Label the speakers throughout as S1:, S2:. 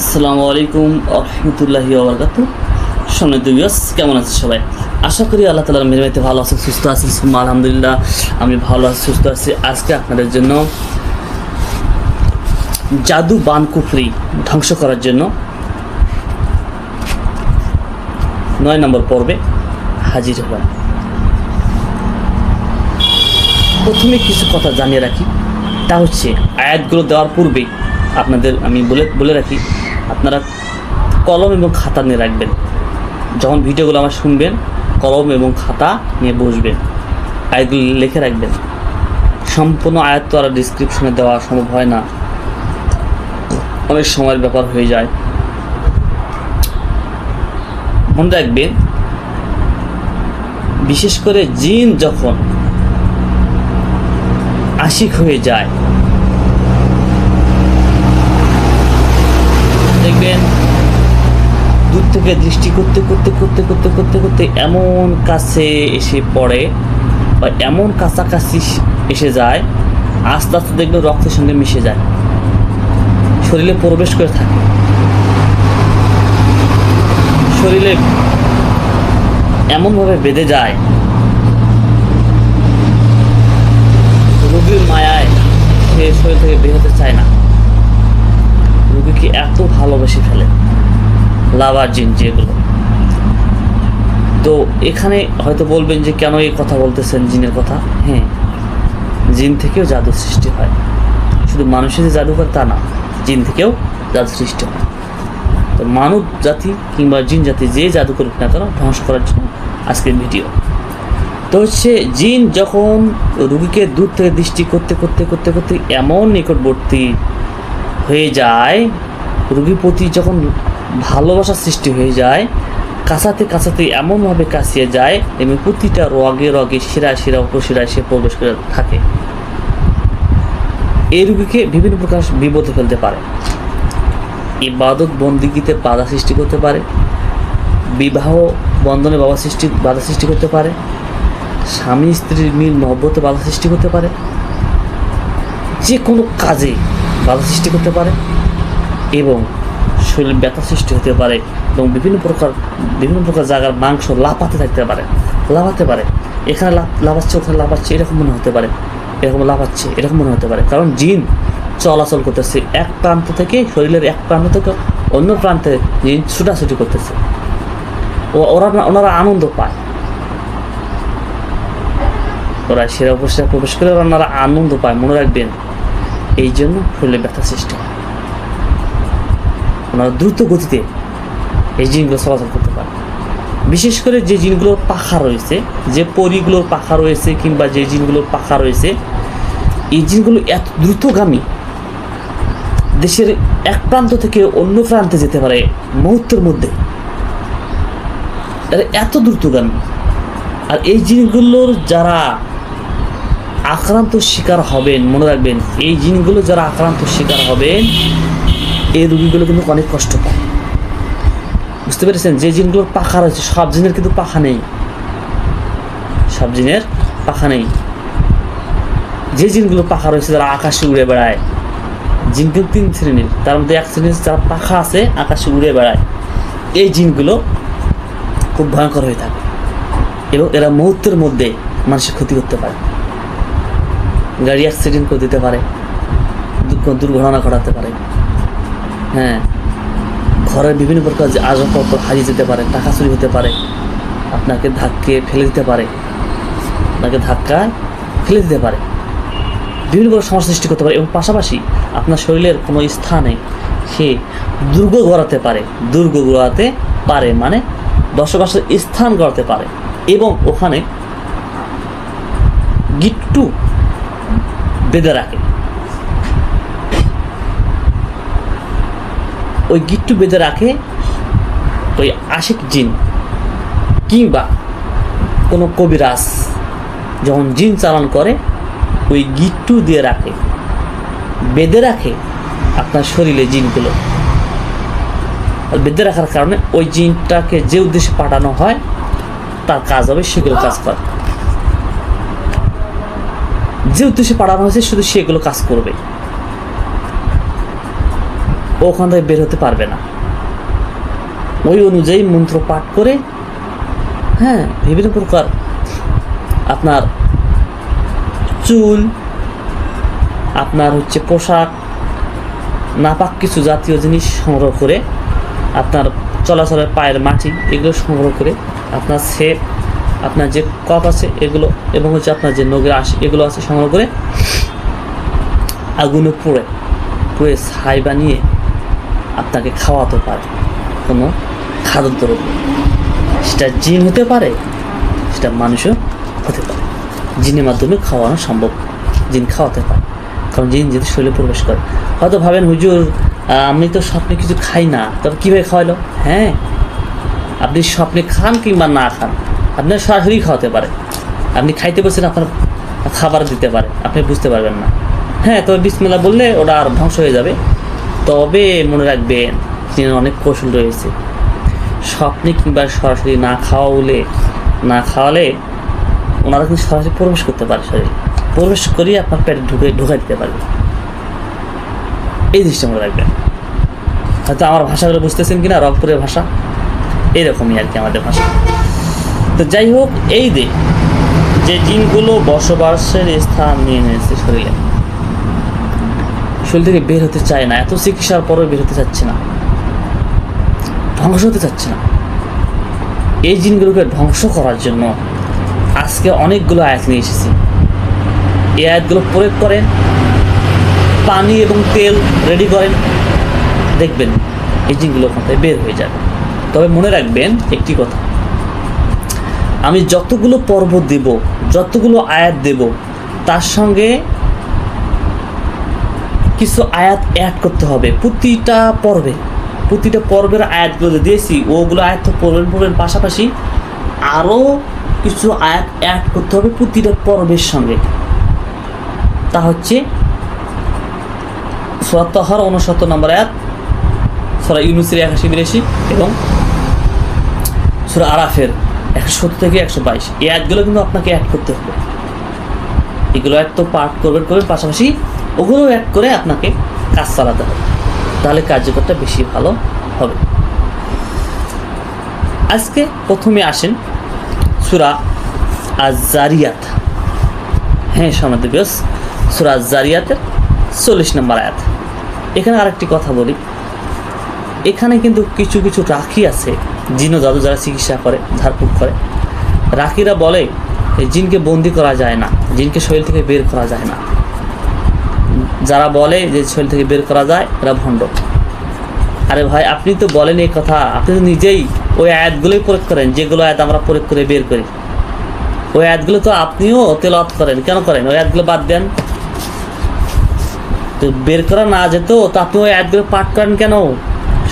S1: আসসালামু আলাইকুম রহমতুল্লাহি ওবরকাত সম্মানিত কেমন আছে সবাই? আশা করি আল্লাহ তালার মেহরবানিতে ভালো আছেন, সুস্থ আছেন আলহামদুলিল্লাহ, আমি ভালো আছি, সুস্থ আছি। আজকে আপনাদের জন্য জাদু বান কুফরি ধ্বংস করার জন্য নয় নম্বর পর্বে হাজির হলাম। প্রথমে কিছু কথা জানিয়ে রাখি। তা হচ্ছে, আয়াতগুলো দেওয়ার পূর্বেই আপনাদের আমি বলে বলে রাখি আপনারা কলম এবং খাতা নিয়ে রাখবেন। যখন ভিডিওগুলো আমার শুনবেন, কলম এবং খাতা নিয়ে বসবেন আয়াতগুলো লিখে রাখবেন। সম্পূর্ণ আয়াত তো আর ডিসক্রিপশনে দেওয়া সম্ভব হয় না। অনেক সময়ের ব্যাপার হয়ে যায়। মনে রাখবেন, বিশেষ করে জিন যখন আশিক হয়ে যায় দেখবেন, দূর থেকে দৃষ্টি করতে করতে করতে করতে করতে করতে এমন কাছে এসে পড়ে বা এমন কাছাকাছি এসে যায়, আস্তে আস্তে দেখবেন রক্তের সঙ্গে মিশে যায়। শরীরে প্রবেশ করে থাকে। শরীরে এমনভাবে বেঁধে যায়, রোগীর মায়ায় সে শরীর থেকে বের হতে চায় না। রোগীকে এত ভালোবেসে ফেলে। লাভার জিন যেগুলো। তো এখানে হয়তো বলবেন যে কেন এই কথা বলতেছেন জিনের কথা? হ্যাঁ জিন থেকেও জাদু সৃষ্টি হয়। শুধু মানুষের যে জাদু করে তা না, জিন থেকেও জাদু সৃষ্টি হয়। তো মানব জাতি কিংবা জিন জাতি যে জাদু করুক না কেন ধ্বংস করার জন্য আজকের ভিডিও। তো হচ্ছে জিন যখন রুগীকে দূর থেকে দৃষ্টি করতে করতে করতে করতে এমন নিকটবর্তী হয়ে যায় রুগীর প্রতি যখন ভালোবাসার সৃষ্টি হয়ে যায়, কাছাতে কাছাতে এমনভাবে কাছিয়ে যায় এবং প্রতিটা রগে রগে শিরায় শিরা উপশিরায় সে প্রবেশ করে থাকে। এই রুগীকে বিভিন্ন প্রকার বিপদে ফেলতে পারে। ইবাদত বন্দিগিতে বাধা সৃষ্টি করতে পারে। বিবাহ বন্ধনে বাধা সৃষ্টি বাধা সৃষ্টি করতে পারে। স্বামী স্ত্রীর মিল মহব্বতে বাধা সৃষ্টি করতে পারে। যে কোনো কাজে বাধা সৃষ্টি করতে পারে। এবং শরীর ব্যথা সৃষ্টি হতে পারে এবং বিভিন্ন প্রকার বিভিন্ন প্রকার জায়গার মাংস লাফাতে থাকতে পারে, লাফাতে পারে। এখানে লাফ, লাফাচ্ছে, ওখানে লাফাচ্ছে, এরকম মনে হতে পারে। এরকম লাফাচ্ছে, এরকম মনে হতে পারে। কারণ জিন চলাচল করতেছে। এক প্রান্ত থেকে শরীরের এক প্রান্ত থেকে অন্য প্রান্তে জিন ছুটাছুটি করতেছে। ও, ওরা ওনারা আনন্দ পায়। ওরা সেরা অবস্থায় প্রবেশ করে ওনারা আনন্দ পায়, মনে রাখবেন। এই জন্য শরীরে ব্যথা সৃষ্টি হয়। ওনারা দ্রুত গতিতে এই জিনগুলো চলাচল করতে পারে। বিশেষ করে যে জিনগুলোর পাখা রয়েছে, যে পরিগুলোর পাখা রয়েছে কিংবা যে জিনগুলোর পাখা রয়েছে, এই জিনগুলো এত দ্রুতগামী দেশের এক প্রান্ত থেকে অন্য প্রান্তে যেতে পারে মুহূর্তের মধ্যে। এরা এত দ্রুতগামী। আর এই জিনগুলোর যারা আক্রান্ত শিকার হবেন, মনে রাখবেন, এই জিনগুলো যারা আক্রান্ত শিকার হবেন এই রুগীগুলো কিন্তু অনেক কষ্ট পায়। বুঝতে পেরেছেন? যে জিনগুলোর পাখা রয়েছে, সব জিনের কিন্তু পাখা নেই। সব জিনের পাখা নেই। যে জিনগুলো পাখা রয়েছে তারা আকাশে উড়ে বেড়ায়, জিন কিন্তু তিন শ্রেণির। তার মধ্যে এক শ্রেণির যারা পাখা আছে, আকাশে উড়ে বেড়ায়, এই জিনগুলো খুব ভয়ঙ্কর হয়ে থাকে এবং এরা মুহূর্তের মধ্যে মানুষের ক্ষতি করতে পারে। গাড়ি অ্যাক্সিডেন্ট করে দিতে পারে দুর্ঘটনা ঘটাতে পারে। হ্যাঁ। ঘরের বিভিন্ন প্রকার যে আসবাবপত্র হারিয়ে যেতে পারে, টাকা চুরি হতে পারে, আপনাকে ধাক্কে ফেলে দিতে পারে, আপনাকে ধাক্কা ফেলে দিতে পারে। বিভিন্ন প্রকার সমস্যা সৃষ্টি করতে পারে এবং পাশাপাশি আপনার শরীরের কোনো স্থানে সে দুর্গ গড়াতে পারে, দুর্গ গড়াতে পারে মানে বসবাসের স্থান গড়াতে পারে এবং ওখানে গিট্টু বেঁধে রাখে। ওই গিট্টু বেঁধে রাখে ওই আশিক জিন কিংবা কোনো কবিরাজ যখন জিন চালান করে, ওই গিট্টু দিয়ে রাখে, বেঁধে রাখে আপনার শরীরে জিনগুলো। আর বেঁধে রাখার কারণে ওই জিনটাকে যে উদ্দেশ্যে পাঠানো হয়, তার কাজ হবে সেগুলো কাজ করে। যে উদ্দেশ্যে পাঠানো হয়েছে, শুধু সেগুলো কাজ করবে। ওখান থেকে বের হতে পারবে না। ওই অনুযায়ী মন্ত্র পাঠ করে হ্যাঁ বিভিন্ন প্রকার আপনার চুল, আপনার হচ্ছে পোশাক, নাপাক কিছু জাতীয় জিনিস সংগ্রহ করে, আপনার চলাচলের পায়ের মাটি, এগুলো সংগ্রহ করে আপনার সেপ, আপনার যে কপ আছে এগুলো, এবং হচ্ছে আপনার যে নগের আশ, এগুলো আছে সংগ্রহ করে আগুনে পুড়ে পুড়ে ছাই বানিয়ে আপনাকে খাওয়াতে পারে। কোনো খাদ্যদ্রব্য। সেটা জিন হতে পারে, সেটা মানুষও হতে পারে। জিনের মাধ্যমে খাওয়ানো সম্ভব। জিন খাওয়াতে পারে। কারণ জিন যদি শরীরে প্রবেশ করে। হয়তো ভাবেন, হুজুর আমি তো স্বপ্নে কিছু খাই না। তবে কীভাবে খাওয়ালো? হ্যাঁ। আপনি স্বপ্নে খান কিংবা না খান, আপনার সরাসরি খাওয়াতে পারে। আপনি খাইতে বসেন, আপনার খাবার দিতে পারে। আপনি বুঝতে পারবেন না। হ্যাঁ তবে বিসমেলা বললে ওটা আর ধ্বংস হয়ে যাবে। তবে মনে রাখবেন জিনের অনেক কৌশল রয়েছে। স্বপ্নে কিংবা সরাসরি না খাওয়ালে না খাওয়ালে ওনারা কিন্তু সরাসরি প্রবেশ করতে পারে শরীরে। প্রবেশ করিয়ে আপনার পেটে ঢুকে, ঢুকাই দিতে পারবে। এই জিনিসটা মনে রাখবেন। হয়তো আমার ভাষাগুলো বুঝতেছেন কিনা, রংপুরের ভাষা। এরকমই আর কি আমাদের ভাষা। তো যাই হোক, এই যে যে জিনগুলো বসবাসের স্থান নিয়ে নিয়েছে শরীরে। শরীর থেকে বের হতে চায় না, এত চিকিৎসার পরেও বের হতে চাচ্ছে না। ধ্বংস হতে চাচ্ছে না। এই জিনগুলোকে ধ্বংস করার জন্য আজকে অনেকগুলো আয়াত নিয়ে এসেছি। এই আয়াতগুলো প্রয়োগ করেন, পানি এবং তেল রেডি করেন, দেখবেন এই জিনগুলো ওখান থেকে বের হয়ে যাবে। তবে মনে রাখবেন একটি কথা, আমি যতগুলো পর্ব দেব, যতগুলো আয়াত দেব, তার সঙ্গে কিছু আয়াত অ্যাড করতে হবে। প্রতিটা পর্বে, প্রতিটা পর্বের আয়াতগুলো দিয়েছি, ওগুলো আয়াত পড়বেন পড়বেন পাশাপাশি আরও কিছু আয়াত অ্যাড করতে হবে প্রতিটা পর্বের সঙ্গে। তা হচ্ছে সোয়াত্তহর উনসত্তর নম্বর আয়াত, সোরা ইউনুসের একাশি, বিরাশি এবং সোরা আরাফের একশো সত্তর থেকে একশো বাইশ। এই অ্যাডগুলো কিন্তু আপনাকে অ্যাড করতে হবে। এগুলো এক তো পাঠ করবেন করবেন, পাশাপাশি ওগুলো অ্যাড করে আপনাকে কাজ চালাতে হবে। তাহলে কার্যকরটা বেশি ভালো হবে। আজকে প্রথমে আসেন সুরা আজারিয়াত হ্যাঁ সমাধি বেশ সুরা জারিয়াতের চল্লিশ নম্বর আয়াত। এখানে আরেকটি কথা বলি। এখানে কিন্তু কিছু কিছু রাখি আছে জিনো জাদু যারা চিকিৎসা করে ঝাড়ফুঁক করে। রাখিরা বলে জিনকে বন্দি করা যায় না, জিনকে শরীর থেকে বের করা যায় না। যারা বলে যে শরীর থেকে বের করা যায়, এরা ভণ্ড। আরে ভাই, আপনি তো বলেন এই কথা। আপনি তো নিজেই ওই আয়াতগুলোই প্রয়োগ করেন, যেগুলো আয়াত আমরা প্রয়োগ করে বের করি। ওই আয়াতগুলো তো আপনিও তেলাওয়াত করেন। কেন করেন? ওই আয়াতগুলো বাদ দেন। তো বের করা না যেত, তো আপনি ওই আয়াতগুলো পাঠ করেন কেন?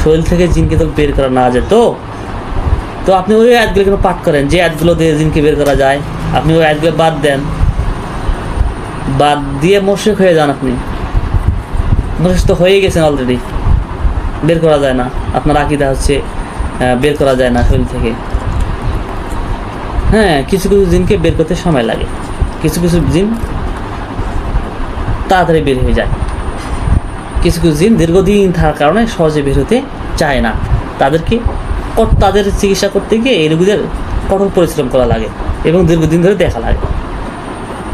S1: শরীর থেকে জিনকে তো বের করা না যেত। তো আপনি ওই আয়াতগুলো কেন পাঠ করেন? যে আয়াতগুলো দিয়ে জিনকে বের করা যায়, আপনি ওই আয়াতগুলো বাদ দেন। বাদ দিয়ে মোশেক হয়ে যান আপনি। তো হয়ে গেছেন অলরেডি বের করা যায় না। আপনার আকিদা হচ্ছে বের করা যায় না শরীর থেকে। হ্যাঁ কিছু কিছু জিনকে বের করতে সময় লাগে। কিছু কিছু জিন তাড়াতাড়ি বের হয়ে যায়। কিছু কিছু জিন দীর্ঘদিন থাকার কারণে সহজে বের হতে চায় না। তাদেরকে তাদের চিকিৎসা করতে গিয়ে এই রোগীদের কঠোর পরিশ্রম করা লাগে এবং দীর্ঘদিন ধরে দেখা লাগে।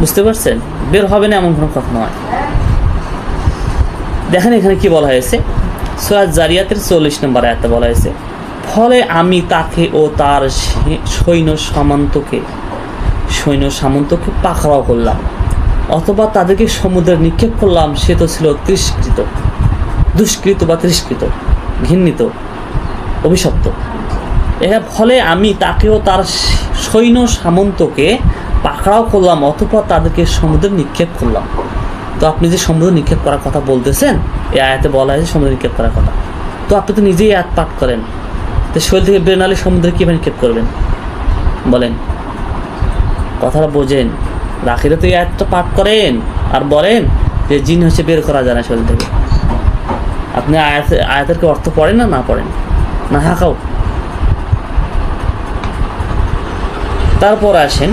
S1: বুঝতে পারছেন? বের হবে না এমন কোনো কথা নয়। দেখেন এখানে কি বলা হয়েছে? সোয়াজ জারিয়াতের চল্লিশ নম্বর আয়াতে বলা হয়েছে, ফলে আমি তাকে ও তার সৈন্য সামন্তকে সৈন্য সামন্তকে পাকড়াও করলাম, অথবা তাদেরকে সমুদ্রে নিক্ষেপ করলাম, সে তো ছিল তিরস্কৃত দুষ্কৃত বা তিরস্কৃত ঘৃণিত, অভিশপ্ত। এর ফলে আমি তাকেও তার সৈন্য সামন্তকে পাকড়াও করলাম, অথবা তাদেরকে সমুদ্রে নিক্ষেপ করলাম। তো আপনি যে সমুদ্র নিক্ষেপ করার কথা বলতেছেন, এই আয়াতে বলা হয়েছে সমুদ্র নিক্ষেপ করার কথা। তো আপনি তো নিজেই আয়াত পাঠ করেন। তো শরীর থেকে বের নালে সমুদ্রে কীভাবে নিক্ষেপ করবেন? বলেন। কথাটা বোঝেন। রাখিরা তো এই আয়াতটা পাঠ করেন আর বলেন যে জিন হচ্ছে বের করা যায় না শরীর থেকে। আপনি আয়াত আয়াতের কি অর্থ পড়েন না না পড়েন? না হাঁকাও তারপর আসেন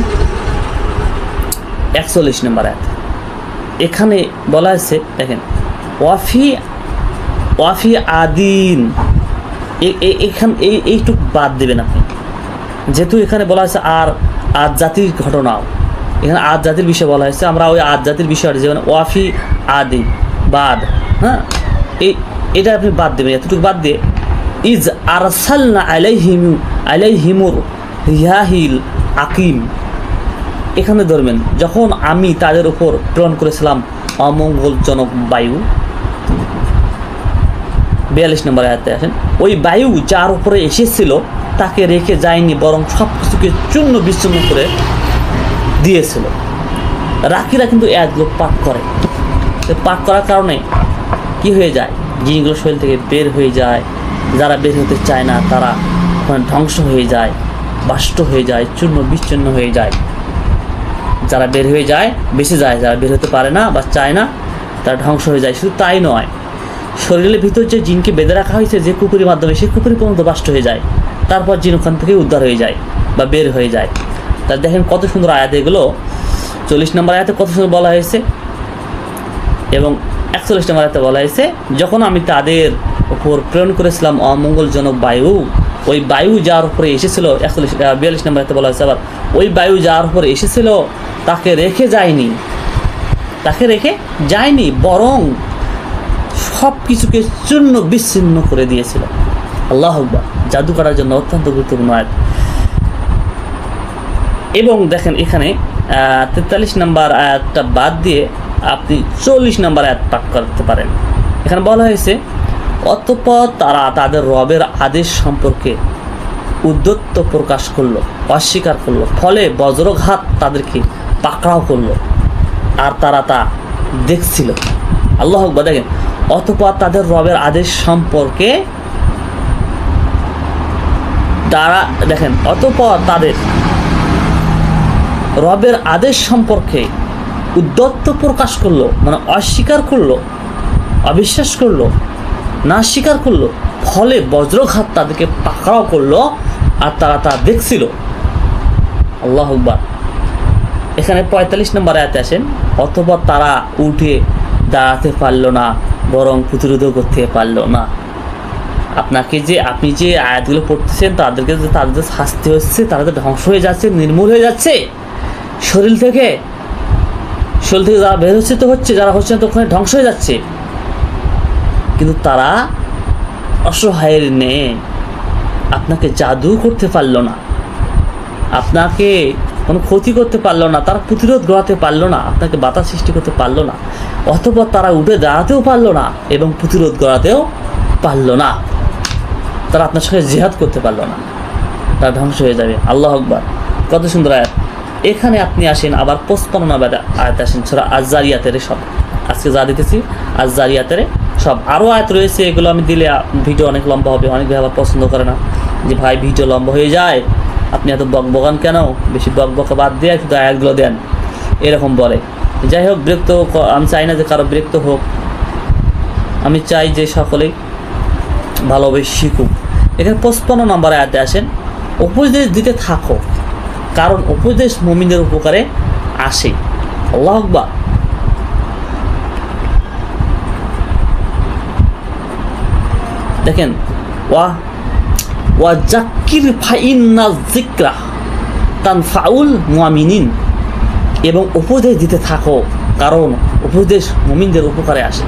S1: একচল্লিশ নম্বর আয়াত। এখানে বলা হয়েছে দেখেন, ওয়াফি ওয়াফি আদিন। এখান, এই, এইটুক বাদ দেবেন আপনি। যেহেতু এখানে বলা হয়েছে আর আজ জাতির ঘটনাও এখানে আজ জাতির বিষয় বলা হয়েছে, আমরা ওই আজ জাতির বিষয় যেমন ওয়াফি আদি বাদ হ্যাঁ? এই এটা আপনি বাদ দেবেন, এতটুকু বাদ দিয়ে, ইজ আরসালনা আলাইহিম, আলাইহিমুর রিয়াহিল আকিম। এখানে ধরবেন, যখন আমি তাদের উপর প্রেরণ করেছিলাম, অমঙ্গলজনক বায়ু, বিয়াল্লিশ নম্বর আয়াতে আসেন, ওই বায়ু যার উপরে এসেছিল, তাকে রেখে যায়নি, বরং সব কিছুকে চূর্ণ বিচ্ছিন্ন করে দিয়েছিল। রাখিরা কিন্তু একগুলো পাক করে। পাঠ করার কারণে কি হয়ে যায়? জিনিসগুলো শরীর থেকে বের হয়ে যায়। যারা বের হতে চায় না, তারা ধ্বংস হয়ে যায়, বাষ্ট হয়ে যায়, চূর্ণ বিচ্ছিন্ন হয়ে যায়। যারা বের হয়ে যায়, বেঁচে যায়, যারা বের হতে পারে না বা চায় না, তারা ধ্বংস হয়ে যায়। শুধু তাই নয়, শরীরের ভিতর যে জিনকে বেঁধে রাখা হয়েছে, যে কুকুরের মাধ্যমে, সেই কুকুরি পর্যন্ত বাষ্ট হয়ে যায়। তারপর জিন ওখান থেকে উদ্ধার হয়ে যায় বা বের হয়ে যায়। তা দেখেন কত সুন্দর আয়াত এগুলো। চল্লিশ নম্বর আয়াতে কত সুন্দর বলা হয়েছে? এবং একচল্লিশ নম্বর আয়াতে বলা হয়েছে, যখন আমি তাদের উপর প্রেরণ করেছিলাম, অমঙ্গলজনক বায়ু, ওই বায়ু যার উপরে এসেছিল, একচল্লিশ বিয়াল্লিশ নম্বর আয়াতে বলা হয়েছে আবার, ওই বায়ু যার উপরে এসেছিল তাকে রেখে যায়নি। তাকে রেখে যায়নি, বরং সব কিছুকে চূর্ণ বিচ্ছিন্ন করে দিয়েছিল। আল্লাহ জাদু করার জন্য অত্যন্ত গুরুত্বপূর্ণ আয়াত। এবং দেখেন এখানে তেতাল্লিশ নাম্বার আয়াতটা বাদ দিয়ে আপনি চল্লিশ নাম্বার আয়াত পাঠ করতে পারেন। এখানে বলা হয়েছে, অতপর তারা তাদের রবের আদেশ সম্পর্কে উদ্যত্ত প্রকাশ করল, অস্বীকার করল। ফলে বজ্রঘাত তাদেরকে পাকড়াও করল। আর তারা তা দেখছিল। আল্লাহ আকবার, দেখেন। অতপর তাদের রবের আদেশ সম্পর্কে তারা, দেখেন, অতপর তাদের রবের আদেশ সম্পর্কে উদ্যত্ত প্রকাশ করল মানে অস্বীকার করল, অবিশ্বাস করল, না স্বীকার করল। ফলে বজ্রঘাত তাদেরকে পাকড়াও করল, আর তারা তা দেখছিল। আল্লাহ আকবার। এখানে পঁয়তাল্লিশ নম্বর আয়াতে আসেন অথবা তারা উঠে দাঁড়াতে পারল না, বরং প্রতিরোধও করতে পারল না। আপনাকে যে, আপনি যে আয়াতগুলো পড়তেছেন, তাদেরকে যে, তাদের যে শাস্তি হচ্ছে, তারা তো ধ্বংস হয়ে যাচ্ছে, নির্মূল হয়ে যাচ্ছে, শরীর থেকে শরীর থেকে যারা বের হচ্ছে তো হচ্ছে যারা হচ্ছে না তো ওখানে ধ্বংস হয়ে যাচ্ছে। কিন্তু তারা অসহায়ের নে আপনাকে জাদু করতে পারল না। আপনাকে কোনো ক্ষতি করতে পারল না, তারা প্রতিরোধ গড়াতে পারল না, আপনাকে বাধা সৃষ্টি করতে পারল না, অথবা তারা উঠে দাঁড়াতেও পারল না এবং প্রতিরোধ গড়াতেও পারল না। তারা আপনার সঙ্গে জেহাদ করতে পারল না। তারা ধ্বংস হয়ে যাবে। আল্লাহ আকবার। কত সুন্দর আয়াত। এখানে আপনি আসেন, আবার পঁচপান্ন আয়াত আসেন ছোড়া আজারিয়াতের সব। আজকে যা দিতেছি আজারিয়াতের সব। আরও আয়াত রয়েছে, এগুলো আমি দিলে ভিডিও অনেক লম্বা হবে, অনেক ভাই আবার পছন্দ করে না। যে ভাই, ভিডিও লম্বা হয়ে যায় আপনি এত বক বকান কেন? বেশি বক বকা বাদ দিয়ে শুধু আয়াতগুলো দেন। এরকম বলে। যাই হোক, বিরক্ত আমি চাই না যে কারও বিরক্ত হোক। আমি চাই যে সকলেই ভালোভাবে শিখুক। এখানে পঁচপান্ন নম্বরে আয়াতে আসেন। উপদেশ দিতে থাকো। কারণ উপদেশ মমিনের উপকারে আসে। আল্লাহ আকবার। দেখেন ওয়া ওয়া জাক্কির ফাইন্না জিক্রা তান ফাউল মুয়ামিনিন এবং উপদেশ দিতে থাকো, কারণ উপদেশ মুমিনদের উপকারে আসে।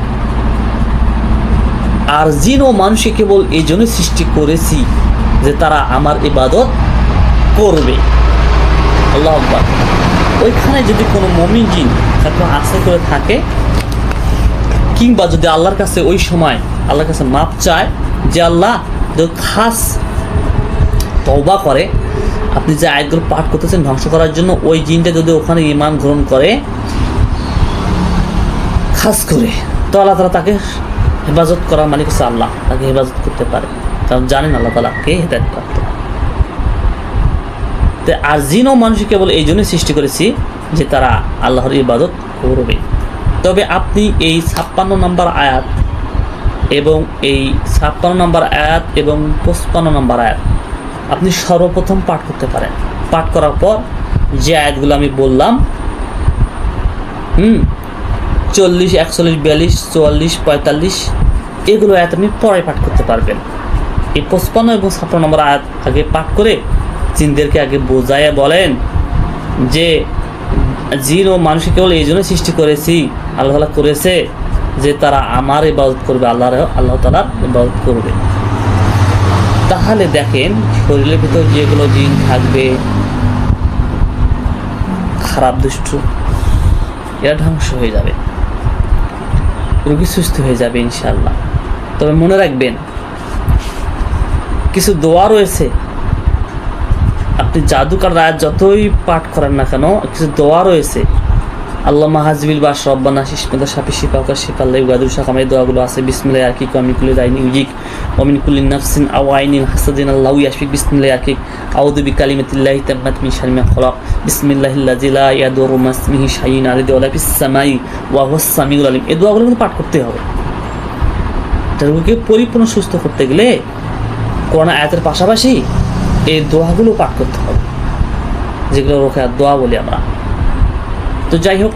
S1: আর জিন ও মানুষকে কেবল এই জন্য সৃষ্টি করেছি যে তারা আমার ইবাদত করবে। আল্লাহ আকবার। ওইখানে যদি কোনো মমিন জিন তাকে আশ্রয় করে থাকে, কিংবা যদি আল্লাহর কাছে ওই সময় আল্লাহর কাছে মাপ চায় যে আল্লাহ খাস তওবা করে, আপনি যে আয়াতগুলো পাঠ করতেছেন ধ্বংস করার জন্য ওই জিনটা যদি ওখানে ইমান গ্রহণ করে, খাস করে, তো আল্লাহ তালা তাকে হেফাজত করার মালিক হচ্ছে আল্লাহ, তাকে হেফাজত করতে পারে। কারণ জানেন আল্লাহ তালা কে হেদায়ত করতে তো আর জিন ও মানুষ কেবল এই জন্যই সৃষ্টি করেছি যে তারা আল্লাহর ইবাদত করবে। তবে আপনি এই ছাপ্পান্ন নম্বর আয়াত এবং এই ছাপ্পান্ন নম্বর আয়াত এবং পঁচপান্ন নম্বর আয়াত আপনি সর্বপ্রথম পাঠ করতে পারেন। পাঠ করার পর যে আয়াতগুলো আমি বললাম, হুম, চল্লিশ, একচল্লিশ, বিয়াল্লিশ, চুয়াল্লিশ, পঁয়তাল্লিশ, এগুলো আয়াত আপনি পরে পাঠ করতে পারবেন। এই পঁচপান্ন এবং ছাপ্পান্ন নম্বর আয়াত আগে পাঠ করে জিনদেরকে আগে বোঝাইয়া বলেন যে জিন ও মানুষকে কেবল এই জন্য সৃষ্টি করেছি, আল্লাহ করেছে যে তারা আমার ইবাদত করবে আল্লাহ আল্লাহ তালার ইবাদত করবে। তাহলে দেখেন, শরীরের ভিতর যেগুলো জিন থাকবে, খারাপ দুষ্ট, এরা ধ্বংস হয়ে যাবে। রোগী সুস্থ হয়ে যাবে ইনশাল্লাহ তবে মনে রাখবেন, কিছু দোয়া রয়েছে। আপনি জাদুকার রায় যতই পাঠ করেন না কেন, কিছু দোয়া রয়েছে। আল্লাহ মাহাজবিল বা রব্বানা শিশমিদা সাপি শিপাকা শিপাল্লাই গাদুর শাখাম দোয়াগুলো আছে। বিসমিল্লাহ, আর কি কুলি দাইনি ইউজিক অমিন কুলি নাফসিন আও আইনিন হাসাদিন আল্লাহ ইয়াশফিক বিসমিল্লাহ আরকিক আউযু বিকালিমাতিল্লাহি তাম্মাত মিন শাররি মা খালাক বিসমিল্লাহিল্লাযী লা ইয়াদুরু মা ইসমিহি শাইউন আলাদি ওয়ালা ফিস সামাই ওয়া হুয়াস সামিউল আলিম এই দোয়াগুলো কিন্তু পাঠ করতে হবে। পরিপূর্ণ সুস্থ করতে গেলে কোরআন আয়াতের পাশাপাশি এই দোয়াগুলো পাঠ করতে হবে। যেগুলো রোকে দোয়া বলি আমরা। তো যাই হোক,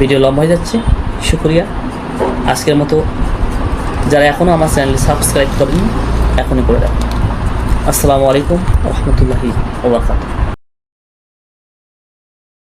S1: ভিডিও লম্বা হয়ে যাচ্ছে। শুক্রিয়া। আজকের মতো যারা এখনও আমার চ্যানেলটি সাবস্ক্রাইব করেনি এখনই করে রাখুন আসসালামু আলাইকুম রহমতুল্লাহি ওবরাকাতুহ